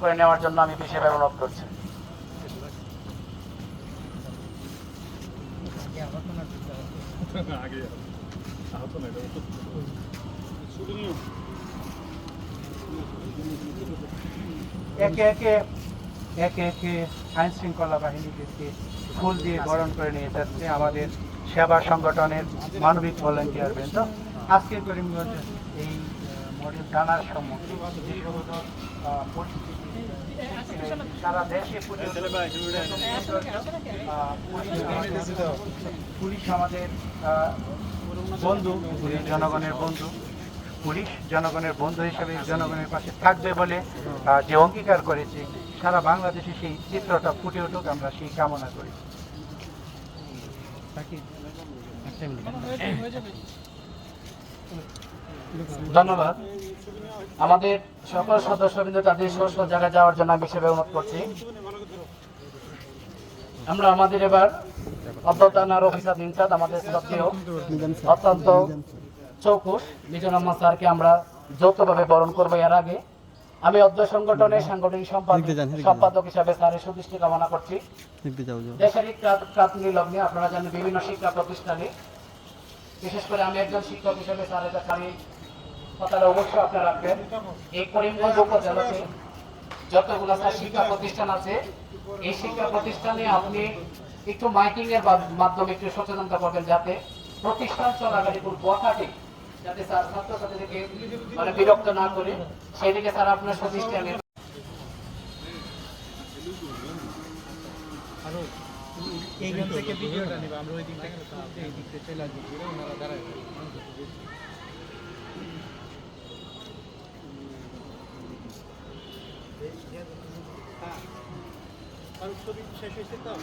করে নেওয়ার জন্য আমি বিশেষভাবে অনুরোধ করছি। একে একে একে একে আইন শৃঙ্খলা বাহিনীদেরকে ফুল দিয়ে বরণ করে নিয়ে যাচ্ছে আমাদের সেবা সংগঠনের মানবিক ভলেন্টিয়ার বৃন্দ আজকের এই মডেল জানার সম্মুখে যে সমস্ত পরিস্থিতি সারা দেশে পুলিশ- আমাদের বন্ধু, পুলিশ জনগণের বন্ধু। পুলিশ জনগণের বন্ধু হিসেবে জনগণের পাশে থাকবে বলে যে অঙ্গীকার করেছে, সারা বাংলাদেশে সেই চিত্রটা ফুটে উঠুক, আমরা সেই কামনা করি। ধন্যবাদ। আমাদের সকল সদস্যবৃন্দ তাদের স্ব জায়গায় যাওয়ার জন্য আমি হিসেবে অনুরোধ করছি। আমরা আমাদের এবার অধ্যতানার অফিসার ইনচার্জ আমাদের শ্রদ্ধেয় অত্যন্ত চৌকুশ মিজুর রহমান স্যারকে আমরা যৌথভাবে বরণ করব এর আগে। আমি অধ্য সংগঠনের সাংগঠনিক সম্পাদক সম্পাদক হিসাবে স্যারের সুদৃষ্টি কামনা করছি। দেশের প্রাথমিক লগ্নে আপনারা জানেন বিভিন্ন শিক্ষা প্রতিষ্ঠানে বিশেষ করে আমি একজন শিক্ষক হিসেবে স্যারের কাছে কথাটা অবশ্যই আপনারা রাখবেন। এই করিমগঞ্জ উপজেলাতে যতগুলো শিক্ষা প্রতিষ্ঠান আছে, এই শিক্ষা প্রতিষ্ঠানে আপনি একটু মাইকিং এর মাধ্যমে একটু সচেতনতা করবেন যাতে প্রতিষ্ঠান চলাকালীন কোন বখাটে যাতে স্যার ছাত্রছাত্রীদেরকে মানে বিরক্ত না করে সেই দিকে স্যার আপনার প্রতিষ্ঠানে এইখান থেকে ভিডিওটা নিবা, আমরা ওই দিক থেকে এই দিক চলে আসব ওনারা দাঁড়ায়। শেষ হয়েছে তো?